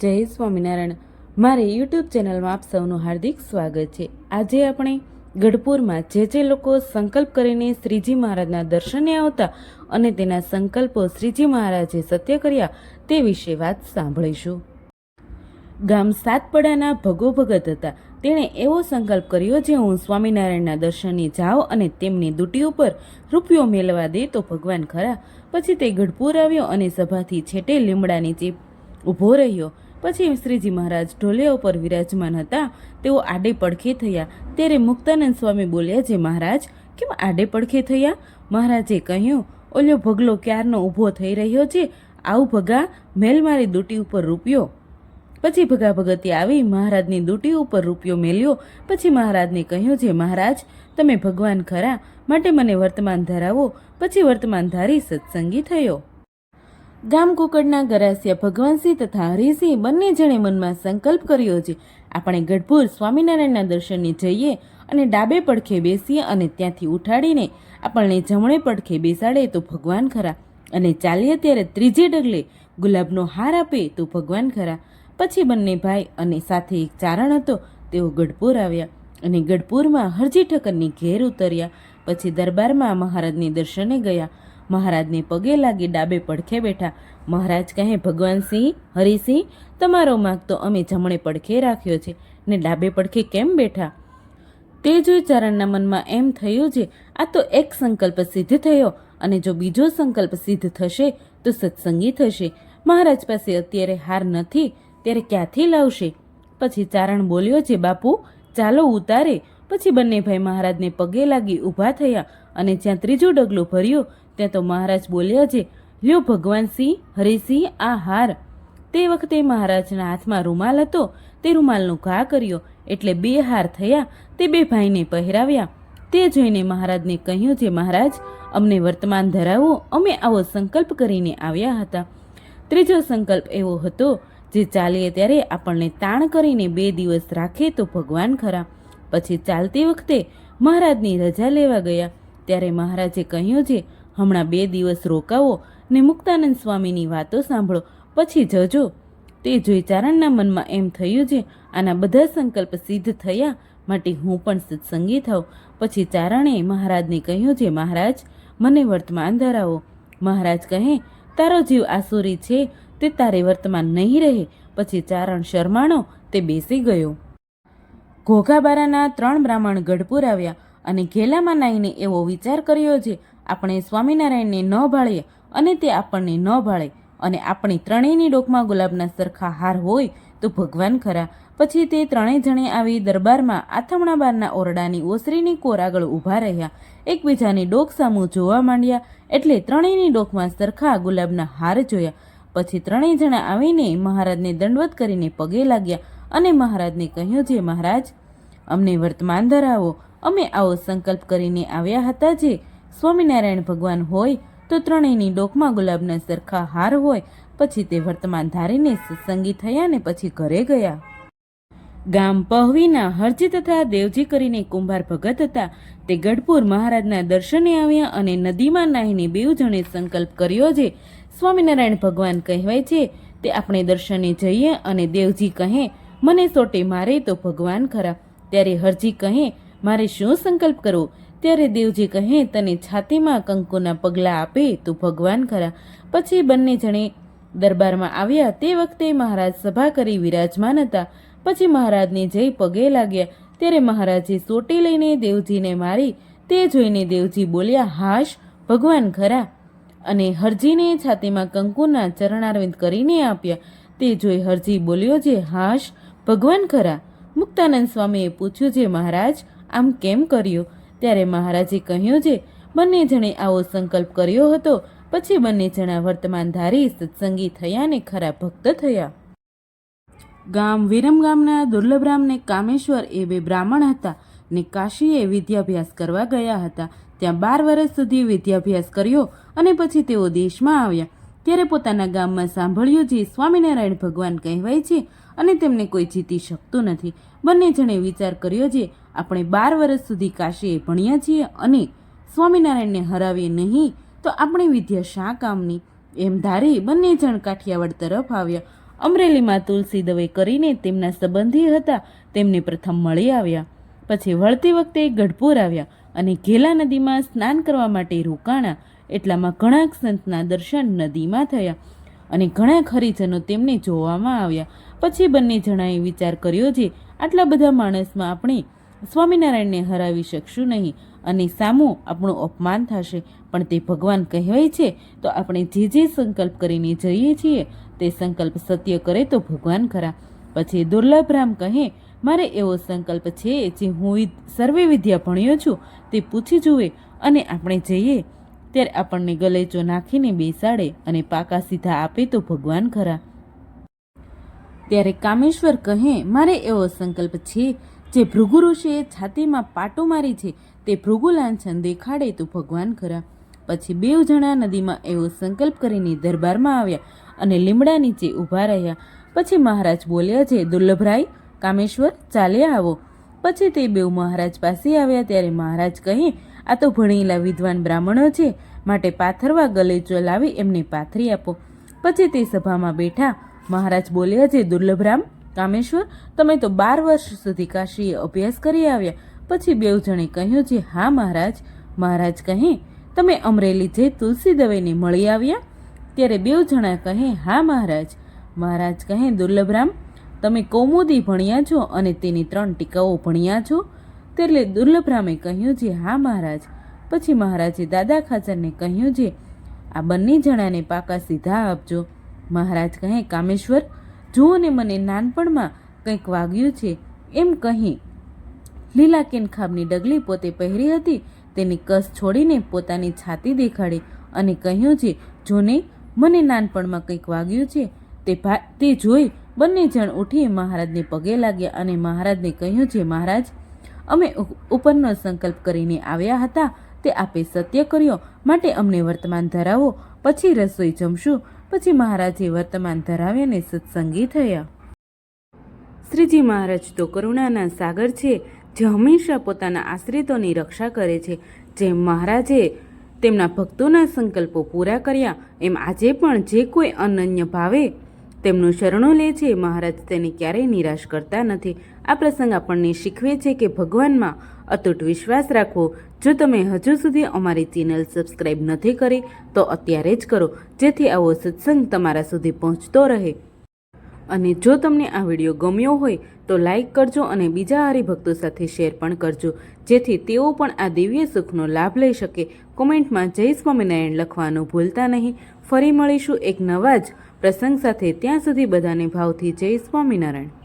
જય સ્વામિનારાયણ. મારી યુટ્યુબ ચેનલમાં આપ સૌનું હાર્દિક સ્વાગત છે. આજે આપણે ગઢપુરમાં જે જે લોકો સંકલ્પ કરીને શ્રીજી મહારાજના દર્શને આવતા અને તેના સંકલ્પો શ્રીજી મહારાજે સત્ય કર્યા તે વિશે વાત સાંભળીશું. ગામ સાતપડાના ભગો ભગત હતા. તેણે એવો સંકલ્પ કર્યો જે હું સ્વામિનારાયણના દર્શને જાઉં અને તેમની દુટી ઉપર રૂપિયો મેળવા દે તો ભગવાન ખરા. પછી તે ગઢપુર આવ્યો અને સભાથી છેટે લીમડા નીચે ઊભો રહ્યો. પછી શ્રીજી મહારાજ ઢોલિયા ઉપર વિરાજમાન હતા. તેઓ આડે પડખે થયા. ત્યારે મુક્તાનંદ સ્વામી બોલ્યા, જે મહારાજ, કેમ આડે પડખે થયા? મહારાજે કહ્યું ઓલ્યો ભગલો ક્યારનો ઊભો થઈ રહ્યો છે? આવું ભગા મેલ મારી દૂટી ઉપર રૂપ્યો. પછી ભગા ભગતી આવી, મહારાજની દૂટી ઉપર રૂપિયો મેલ્યો. પછી મહારાજને કહ્યું છે મહારાજ, તમે ભગવાન ખરા. માટે મને વર્તમાન ધરાવો. પછી વર્તમાન ધારી સત્સંગી થયો. ગામ કુકડના ગરાસિયા ભગવાનસિંહ તથા હરિસિંહ બંને જણે મનમાં સંકલ્પ કર્યો છે, આપણે ગઢપુર સ્વામિનારાયણના દર્શને જઈએ અને ડાબે પડખે બેસીએ અને ત્યાંથી ઉઠાડીને આપણને જમણે પડખે બેસાડે તો ભગવાન ખરા અને ચાલીએ ત્યારે ત્રીજે ડગલે ગુલાબનો હાર આપે તો ભગવાન ખરા. પછી બંને ભાઈ અને સાથે એક ચારણ હતો, તેઓ ગઢપુર આવ્યા અને ગઢપુરમાં હરજી ઠક્કરની ઘેર ઉતર્યા. પછી દરબારમાં મહારાજની દર્શને ગયા મહારાજને પગે લાગી ડાબે પડખે બેઠા. મહારાજ કહે ભગવાનસિંહ હરિસિંહ તમારો માગ તો અમે જમણે પડખે રાખ્યો છે. ને ડાબે પડખે કેમ બેઠા? તે જોઈ ચારણના મનમાં એમ થયું છે, આ તો એક સંકલ્પ સિદ્ધ થયો. અને જો બીજો સંકલ્પ સિદ્ધ થશે, તો સત્સંગી થશે. મહારાજ પાસે અત્યારે હાર નથી, ત્યારે ક્યાંથી લાવશે? પછી ચારણ બોલ્યો છે, બાપુ, ચાલો ઉતારે. પછી બંને ભાઈ મહારાજને પગે લાગી ઊભા થયા અને જ્યાં ત્રીજું ડગલું ભર્યું ત્યાં તો મહારાજ બોલ્યા છે, લ્યો ભગવાન સિંહ હરિસિંહ આ હાર. તે વખતે મહારાજના હાથમાં રૂમાલ હતો. તે રૂમાલનો ઘા કર્યો, એટલે બે હાર થયા. તે બે ભાઈને પહેરાવ્યા. તે જોઈને મહારાજને કહ્યું છે, મહારાજ, અમને વર્તમાન ધરાવો, અમે આવો સંકલ્પ કરીને આવ્યા હતા. ત્રીજો સંકલ્પ એવો હતો, જે ચાલીએ ત્યારે આપણને તાણ કરીને બે દિવસ રાખે તો ભગવાન ખરા. પછી ચાલતી વખતે મહારાજની રજા લેવા ગયા. ત્યારે મહારાજે કહ્યું છે હમણાં બે દિવસ રોકાવો ને મુક્તાનંદ સ્વામીની વાતો સાંભળો, પછી જજો. તે જોઈ ચારણના મનમાં એમ થયું છે, આના બધા સંકલ્પ સિદ્ધ થયા માટે હું પણ સત્સંગી થાઉં. પછી ચારણે મહારાજને કહ્યું છે, મહારાજ, મને વર્તમાન ધરાવો. મહારાજ કહે, તારો જીવ આસુરી છે, તે તારે વર્તમાન નહીં રહે. પછી ચારણ શરમાણો તે બેસી ગયો. ઘોઘાબારાના ત્રણ બ્રાહ્મણ ગઢપુર આવ્યા અને ઘેલામાં નાઈને એવો વિચાર કર્યો છે આપણે સ્વામિનારાયણને ન ભાળીએ અને તે આપણને ન ભાળે અને આપણી ત્રણેયની ડોકમાં ગુલાબના સરખા હાર હોય તો ભગવાન ખરા. પછી તે ત્રણેય જણે આવી દરબારમાં આથમણા બારના ઓરડાની ઓસરીની કોર આગળ ઊભા રહ્યા. એકબીજાની ડોક સામું જોવા માંડ્યા એટલે ત્રણેયની ડોકમાં સરખા ગુલાબના હાર જોયા. પછી ત્રણેય જણા આવીને મહારાજને દંડવત કરીને પગે લાગ્યા અને મહારાજને કહ્યું છે મહારાજ, અમને વર્તમાન ધરાવો. અમે આવો સંકલ્પ કરીને આવ્યા હતા જે સ્વામિનારાયણ ભગવાન હોય તો ત્રણેયની ડોકમાં ગુલાબના સરખા હાર હોય, પછી તે વર્તમાન ધારીને સત્સંગી થયા ને પછી ઘરે ગયા. ગામ પહવીના હરજી તથા દેવજી કરીને કુંભાર ભગત હતા. તે ગઢપુર મહારાજના દર્શને આવ્યા અને નદીમાં નાહીને બેઉ જણે સંકલ્પ કર્યો છે સ્વામિનારાયણ ભગવાન કહેવાય છે, તે આપણે દર્શને જઈએ અને દેવજી કહે, મને સોટે મારે તો ભગવાન ખરા. ત્યારે હરજી કહે, મારે શું સંકલ્પ કરવો? ત્યારે દેવજી કહે, તને છાતીમાં કંકુના પગલાં આપે, તો ભગવાન ખરા. પછી બંને જણે દરબારમાં આવ્યા. તે વખતે મહારાજ સભા કરી વિરાજમાન હતા. પછી મહારાજને જઈ પગે લાગ્યા. ત્યારે મહારાજે સોટી લઈને દેવજીને મારી. તે જોઈને દેવજી બોલ્યા, હાશ, ભગવાન ખરા. અને હરજીને છાતીમાં કંકુના ચરણારવિંદ કરીને આપ્યા. તે જોઈ હરજી બોલ્યો જે હાશ, ભગવાન ખરા. મુક્તાનંદ સ્વામીએ પૂછ્યું, જે મહારાજ, આમ કેમ કર્યું? ત્યારે મહારાજે કહ્યું છે બંને જણે આવો સંકલ્પ કર્યો હતો, પછી બંને જણા વર્તમાન ધારી સત્સંગી થયા ને ખરા ભક્ત થયા. ગામ વિરમગામના દુર્લભરામ ને કામેશ્વર એ બે બ્રાહ્મણ હતા ને કાશીએ વિદ્યાભ્યાસ કરવા ગયા હતા. ત્યાં બાર વર્ષ સુધી વિદ્યાભ્યાસ કર્યો અને પછી તેઓ દેશમાં આવ્યા. ત્યારે પોતાના ગામમાં સાંભળ્યું જે સ્વામિનારાયણ ભગવાન કહેવાય છે અને તેમને કોઈ જીતી શકતું નથી. બંને જણે વિચાર કર્યો છે આપણે બાર વર્ષ સુધી કાશીએ ભણ્યા છીએ અને સ્વામિનારાયણને હરાવીએ નહીં, તો આપણી વિદ્યા શા કામની? એમ ધારી બંને જણ કાઠિયાવાડ તરફ આવ્યા. અમરેલીમાં તુલસી દવે કરીને તેમના સંબંધી હતા, તેમને પ્રથમ મળી આવ્યા. પછી વળતી વખતે ગઢપુર આવ્યા અને ઘેલા નદીમાં સ્નાન કરવા માટે રોકાણા. એટલામાં ઘણા સંતના દર્શન નદીમાં થયા અને ઘણા હરિજનો તેમને જોવામાં આવ્યા. પછી બંને જણાએ વિચાર કર્યો છે આટલા બધા માણસમાં આપણે સ્વામિનારાયણને હરાવી શકશું નહીં અને સામું આપણું અપમાન થશે. પણ તે ભગવાન કહેવાય છે, તો આપણે જે જે સંકલ્પ કરીને જઈએ છીએ, તે સંકલ્પ સત્ય કરે તો ભગવાન ખરા. પછી દુર્લભરામ કહે, મારે એવો સંકલ્પ છે જે હું સર્વે વિદ્યા ભણ્યો છું, તે પૂછી જુએ અને આપણે જઈએ. ત્યારે આપણને ગલેચો નાખીને બેસાડે અને પાકા સીધા આપે તો ભગવાન ખરા. ત્યારે કામેશ્વર કહે, મારે એવો સંકલ્પ છે, જે ભૃગુ ઋષિએ છાતીમાં પાટો મારી છે, તે ભૃગુ લાંછન દેખાડે તો ભગવાન ખરા. પછી બેવ જણા નદીમાં એવો સંકલ્પ કરીને દરબારમાં આવ્યા અને લીમડા નીચે ઊભા રહ્યા. પછી મહારાજ બોલ્યા છે દુર્લભરાય, કામેશ્વર, ચાલ્યા આવો. પછી તે બેવ મહારાજ પાસે આવ્યા ત્યારે મહારાજ કહે આ તો ભણેલા વિદ્વાન બ્રાહ્મણો છે, માટે પાથરવા ગલેચો લાવી એમને પાથરી આપો. પછી તે સભામાં બેઠા, મહારાજ બોલ્યા છે દુર્લભરામ, કામેશ્વર, તમે તો બાર વર્ષ સુધી કાશીએ અભ્યાસ કરી આવ્યા. પછી બેવ જણે કહ્યું છે, હા, મહારાજ. મહારાજ કહે, તમે અમરેલી જે તુલસી દવેને મળી આવ્યા? ત્યારે બેવ જણા કહે, હા, મહારાજ. મહારાજ કહે, દુર્લભરામ, તમે કૌમુદી ભણ્યા છો અને તેની ત્રણ ટીકાઓ ભણ્યા છો? ત્યારે દુર્લભરામે કહ્યું છે હા, મહારાજ. પછી મહારાજે દાદા ખાચરને કહ્યું છે આ બંને જણાને પાકા સીધા આપજો. મહારાજ કહે, કામેશ્વર, જુઓ ને મને નાનપણમાં કંઈક વાગ્યું છે. એમ કહી લીલા કેનખાબની ડગલી પોતે પહેરી હતી, તેની કસ છોડીને પોતાની છાતી દેખાડી અને કહ્યું છે જોને મને નાનપણમાં કંઈક વાગ્યું છે. તે તે જોઈ બંને જણ ઉઠી મહારાજને પગે લાગ્યા અને મહારાજને કહ્યું છે મહારાજ અમે ઉપરનો સંકલ્પ કરીને આવ્યા હતા, તે આપે સત્ય કર્યો. માટે અમને વર્તમાન ધરાવો, પછી રસોઈ જમશું, પછી મહારાજે વર્તમાન ધરાવ્યાને સત્સંગી થયા. શ્રીજી મહારાજ તો કરુણાના સાગર છે, જે હંમેશા પોતાના આશ્રિતોની રક્ષા કરે છે. જેમ મહારાજે તેમના ભક્તોના સંકલ્પો પૂરા કર્યા, એમ આજે પણ જે કોઈ અનન્ય ભાવે તેમનું શરણો લે છે. મહારાજ તેને ક્યારેય નિરાશ કરતા નથી. આ પ્રસંગ આપણને શીખવે છે કે ભગવાનમાં અતૂટ વિશ્વાસ રાખવો. જો તમે હજુ સુધી અમારી ચેનલ સબસ્ક્રાઈબ નથી કરી, તો અત્યારે જ કરો. જેથી આવો સત્સંગ તમારા સુધી પહોંચતો રહે. અને જો તમને આ વીડિયો ગમ્યો હોય, તો લાઈક કરજો અને બીજા હરિભક્તો સાથે શેર પણ કરજો. જેથી તેઓ પણ આ દિવ્ય સુખનો લાભ લઈ શકે. કોમેન્ટમાં જય સ્વામિનારાયણ લખવાનું ભૂલતા નહીં. ફરી મળીશું એક નવા જ પ્રસંગ સાથે. ત્યાં સુધી બધાને ભાવથી જય સ્વામિનારાયણ.